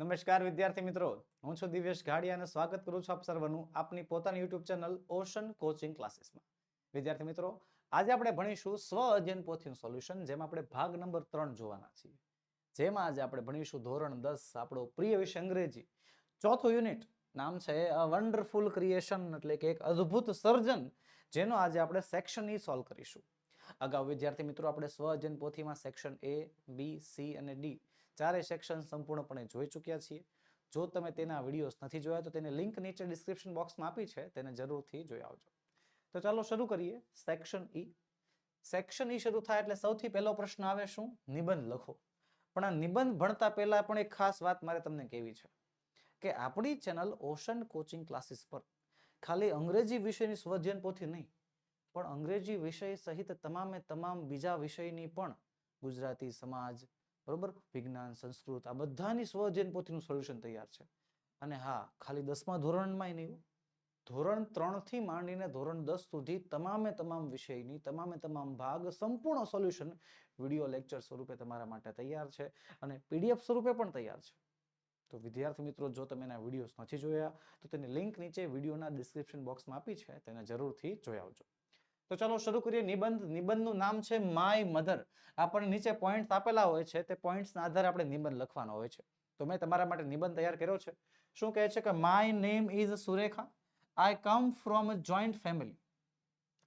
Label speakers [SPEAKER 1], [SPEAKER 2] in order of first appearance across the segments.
[SPEAKER 1] નમસ્કાર વિદ્યાર્થી મિત્રો. હું છું દિવ્યેશ ઘાડિયા અને સ્વાગત કરું છું આપ સર્વનું આપની પોતાની યુટ્યુબ ચેનલ ઓશન કોચિંગ ક્લાસીસમાં વિદ્યાર્થી મિત્રો, આજે આપણે ભણીશું સ્વ અધ્યયન પોથીનું સોલ્યુશન જેમાં આપણે ભાગ નંબર ત્રણ જોવાના છીએ. જેમાં આજે આપણે ભણીશું ધોરણ દસ, આપણો પ્રિય વિષય અંગ્રેજી. ચોથું યુનિટ નામ છે વન્ડરફુલ ક્રિએશન એટલે કે એક અદ્ભુત સર્જન, જેનો આજે આપણે સેક્શન ઈ સોલ્વ કરીશું. અગાઉ વિદ્યાર્થી મિત્રો, આપણે સ્વ અધ્યયન પોથીમાં સેક્શન એ બી સી અને ડી ચારે સેક્શન સંપૂર્ણપણે જોઈ ચૂક્યા છીએ. જો તમે તેના વિડીયોઝ નથી જોયા, તો તેને લિંક નીચે ડિસ્ક્રિપ્શન બોક્સમાં આપી છે. તેને જરૂરથી જોઈ આવજો. તો ચાલો શરૂ કરીએ. સેક્શન ઈ સેક્શન ઈ શરૂ થાય એટલે સૌથી પહેલો પ્રશ્ન આવે શું? નિબંધ લખો. પણ આ નિબંધ ભણતા પહેલા પણ એક ખાસ વાત મારે તમને કહેવી છે કે આપણી ચેનલ ઓશન કોચિંગ ક્લાસીસ પર ખાલી અંગ્રેજી વિષયની સ્વધ્યન પોથી નહીં, પણ અંગ્રેજી વિષય સહિત તમામે તમામ બીજા વિષયની પણ ગુજરાતી સમાજ બરોબર? વિજ્ઞાન, સંસ્કૃત, આ બધાની સ્વજૈન પોથીનું સોલ્યુશન તૈયાર છે. અને હા, ખાલી દસમા ધોરણમાં નહીં ધોરણ ત્રણથી માંડીને ધોરણ દસ સુધી તમામે તમામ વિષયની, તમામે તમામ ભાગ સંપૂર્ણ સોલ્યુશન વીડિયો લેક્ચર સ્વરૂપે તમારા માટે તૈયાર છે અને પીડીએફ સ્વરૂપે પણ તૈયાર છે. તો વિદ્યાર્થી મિત્રો, જો તમે એના વિડીયોઝ નથી જોયા, તો તેની લિંક નીચે વિડીયોના ડિસ્ક્રિપ્શન બોક્સમાં આપી છે, તેને જરૂરથી જોઈ આવજો. તો ચાલો શરૂ કરીએ. નિબંધ, નિબંધનું નામ છે માય મધર. આપણને નીચે પોઈન્ટ્સ આપેલા હોય છે. તે પોઈન્ટ્સના આધારે આપણે નિબંધ લખવાનો હોય છે. તો મેં તમારા માટે નિબંધ તૈયાર કર્યો છે. શું કહે છે કે my name is Surekha. I come from a joint family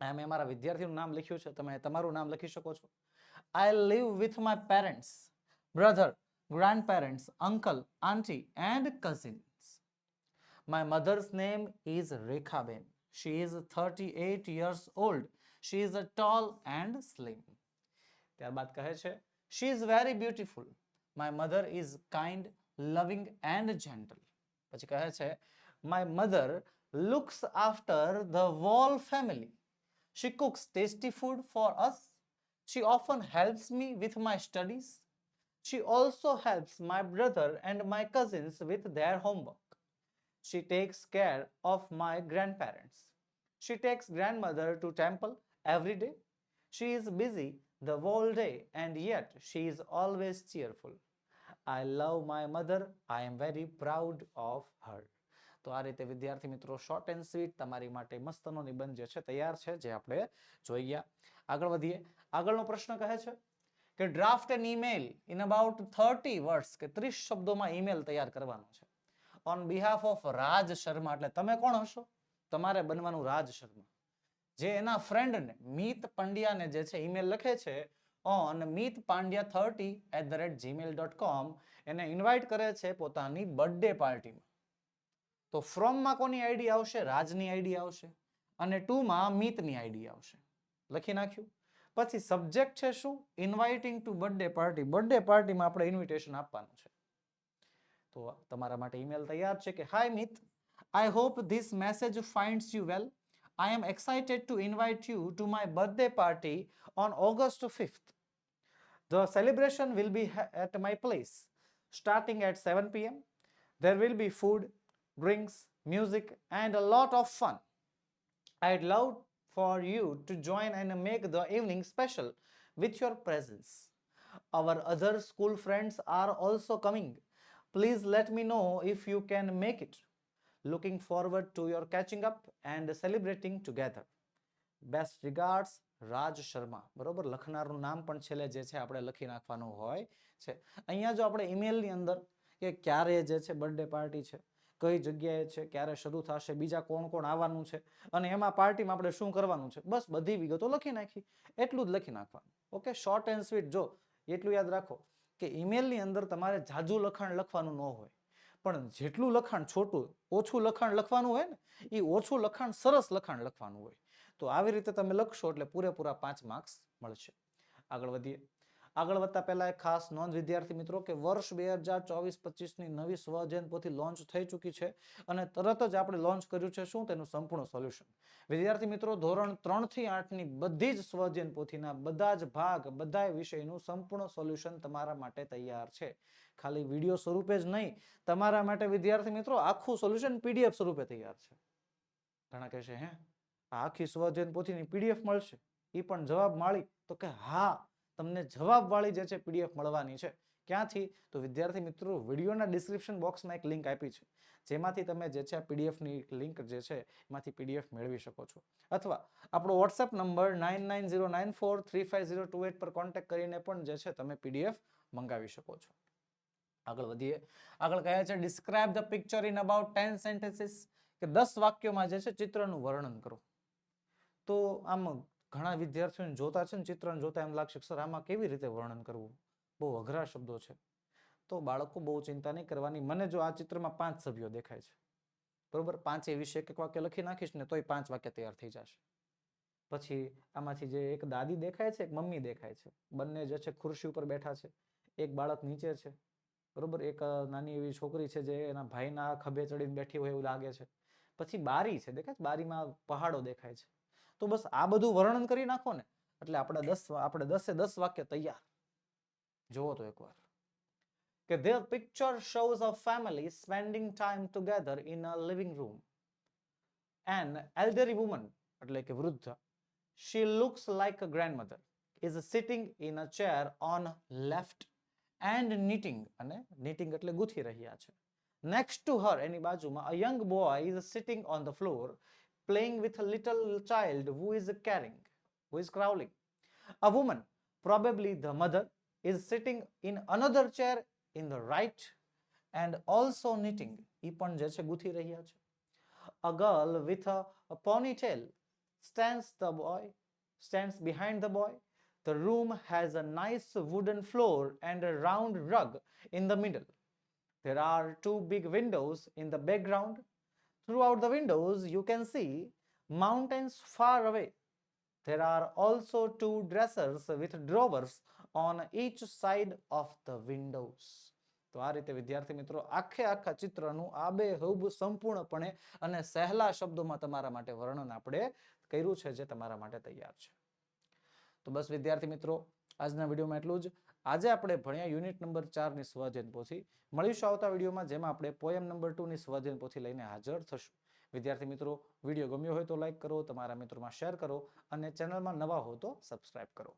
[SPEAKER 1] આ મેં મારા વિદ્યાર્થીનું નામ લખ્યું છે. તમે તમારું નામ લખી શકો છો. I live with my parents brother grandparents uncle aunty and cousins my mother's name is Rekhaben She is 38 years old. She is a tall and slim. ત્યારબાદ કહે છે She is very beautiful. My mother is kind, loving and gentle. પછી કહે છે My mother looks after the whole family. She cooks tasty food for us. She often helps me with my studies. She also helps my brother and my cousins with their homework. She takes care of my grandparents. She takes grandmother to temple every day. She is busy the whole day and yet she is always cheerful. I love my mother. I am very proud of her. તો આ રીતે વિદ્યાર્થી મિત્રો short and sweet તમારી માટે મસ્તનો નિબંધ જે છે તૈયાર છે જે આપણે જોઈ ગયા આગળ વધીએ આગળનો પ્રશ્ન કહે છે કે draft an email in about thirty words કે ત્રીસ શબ્દોમાં ઈમેલ તૈયાર કરવાનો છે on behalf of Raj Sharma. એટલે તમે કોણ હશો? તમારે બનવાનું રાજ શર્મા. જે એના ફ્રેન્ડને મીત પંડ્યાને જે છે ઈમેલ લખે છે on Mit Pandya thirty at the rate Gmail dot com એને ઇન્વાઇટ કરે છે પોતાની બર્થડે પાર્ટીમાં. તો ફ્રોમમાં કોની આઈડી આવશે? રાજની આઈડી આવશે. અને ટુમાં મીતની આઈડી આવશે. લખી નાખ્યું. પછી સબ્જેક્ટ છે શું? Inviting to birthday party birthday પાર્ટીમાં આપણે ઇન્વિટેશન આપવાનું છે. તો તમારા માટે ઈમેલ તૈયાર છે કે hi Mit I hope this message finds you well. I am excited to invite you to my birthday party on August 5th. The celebration will be ha- at my place starting at 7 pm. There will be food, drinks, music, and a lot of fun. I'd love for you to join and make the evening special with your presence. Our other school friends are also coming. Please let me know if you can make it. Looking forward to your catching up and celebrating together. Best regards, Raj Sharma બરોબર? લખનારનું નામ પણ છેલ્લે જે છે આપણે લખી નાખવાનું હોય છે. અહીંયા જો આપણે ઈમેલની અંદર કે ક્યારે જે છે બર્થડે પાર્ટી છે કઈ જગ્યાએ છે ક્યારે શરૂ થશે બીજા કોણ કોણ આવવાનું છે અને એમાં પાર્ટીમાં આપણે શું કરવાનું છે બસ બધી વિગતો લખી નાખી. એટલું જ લખી નાખવાનું. ઓકે શોર્ટ એન્ડ સ્વીટ જો એટલું યાદ રાખો. કે ઈમેલની અંદર તમારે જાજુ લખાણ લખવાનું ન હોય. પણ જેટલું લખાણ છોટું, ઓછું લખાણ લખવાનું હોય ને એ ઓછું લખાણ સરસ લખાણ લખવાનું હોય. તો આવી રીતે તમે લખશો એટલે પૂરેપૂરા પાંચ માર્ક્સ મળશે. આગળ વધીએ. આગળ વધતા પહેલા એક ખાસ નોંધ, વિદ્યાર્થી મિત્રો, કે વર્ષ બે હજાર ચોવીસ પચીસની નવી પોથી લોન્ચ થઈ ચૂકી છે અને તરત જ આપણે લોન્ચ કર્યું છે શું? તેનું સંપૂર્ણ સોલ્યુશન. વિદ્યાર્થી મિત્રો, ધોરણ ત્રણથી આઠની બધી જ પોથીના બધા જ ભાગ, બધા વિષયનું સંપૂર્ણ સોલ્યુશન તમારા માટે તૈયાર છે. ખાલી વીડિયો સ્વરૂપે જ નહીં, તમારા માટે, વિદ્યાર્થી મિત્રો, આખું સોલ્યુશન પીડીએફ સ્વરૂપે તૈયાર છે. ઘણા કહેશે, હે આખી સ્વઅધ્યયન પોથીની પીડીએફ મળશે? એ પણ જવાબ માળી તો કે, હા તમને જવાબવાળી જે છે પીડીએફ મળવાની છે. ક્યાંથી? તો વિદ્યાર્થી મિત્રો, વિડીયોના ડિસ્ક્રિપ્શન બોક્સમાં એક લિંક આપી છે. જેમાંથી તમે જે છે પીડીએફની લિંક જે છે, એમાંથી પીડીએફ મેળવી શકો છો. અથવા આપણો WhatsApp number nine nine zero nine four three five zero two eight પર કોન્ટેક્ટ કરીને પણ જે છે તમે પીડીએફ મંગાવી શકો છો. આગળ વધીએ. આગળ કહે છે describe the picture in about ten sentences કે દસ વાક્યોમાં જે છે ચિત્રનું વર્ણન કરો. તો આમ ઘણા વિદ્યાર્થીઓને જોતા છે ને ચિત્રને જોતા એમ લાગશે સર, આમાં કેવી રીતે વર્ણન કરવું? બહુ અઘરા શબ્દો છે. તો બાળકો બહુ ચિંતા નહીં કરવાની. મને જો આ ચિત્રમાં પાંચ સભ્યો દેખાય છે, બરોબર? પાંચે વિશે એક એક વાક્ય લખી નાખીશ ને તોય પાંચ વાક્ય તૈયાર થઈ જશે. પછી આમાંથી જે એક દાદી દેખાય છે, એક મમ્મી દેખાય છે. બંને જે છે ખુરશી ઉપર બેઠા છે. એક બાળક નીચે છે, બરોબર? એક નાની એવી છોકરી છે જે એના ભાઈના ખભે ચડીને બેઠી હોય એવું લાગે છે. પછી બારી છે, દેખાય છે? બારીમાં પહાડો દેખાય છે. તો બસ આ બધું વર્ણન કરી નાખો ને એટલે આપણે દસ આપણે દસે દસ વાક્ય તૈયાર જોવો તો એકવાર કે their picture shows a family spending time together in a living room an elderly woman એટલે કે વૃદ્ધ she looks like a grandmother is sitting in a chair on left and knitting અને knitting એટલે ગૂંથી રહ્યા છે next to her એની બાજુમાં a young boy is sitting on the floor playing with a little child who is carrying who is crawling a woman probably the mother is sitting in another chair in the right and also knitting એ પણ જે છે ગૂંથી રહ્યા છે a girl with a, a ponytail stands the boy stands behind the boy the room has a nice wooden floor and a round rug in the middle there are two big windows in the background throughout the windows you can see mountains far away there are also two dressers with drawers on each side of the windows તો આ રીતે વિદ્યાર્થી મિત્રો આખે આખા ચિત્રનું Abe આબેહૂબ સંપૂર્ણપણે અને સહેલા શબ્દોમાં તમારા માટે વર્ણન આપણે કર્યું છે જે તમારા માટે તૈયાર છે તો બસ વિદ્યાર્થી મિત્રો આજના વિડીયોમાં એટલું જ. આજે આપણે ભણ્યા યુનિટ નંબર ચારની સ્વજન પોથી મળીશું આવતા વિડીયોમાં, જેમાં આપણે પોયમ નંબર ટુની સ્વજન પોથી લઈને હાજર થશું. વિદ્યાર્થી મિત્રો, વીડિયો ગમ્યો હોય તો લાઇક કરો, તમારા મિત્રોમાં શેર કરો અને ચેનલમાં નવા હો તો સબસ્ક્રાઇબ કરો.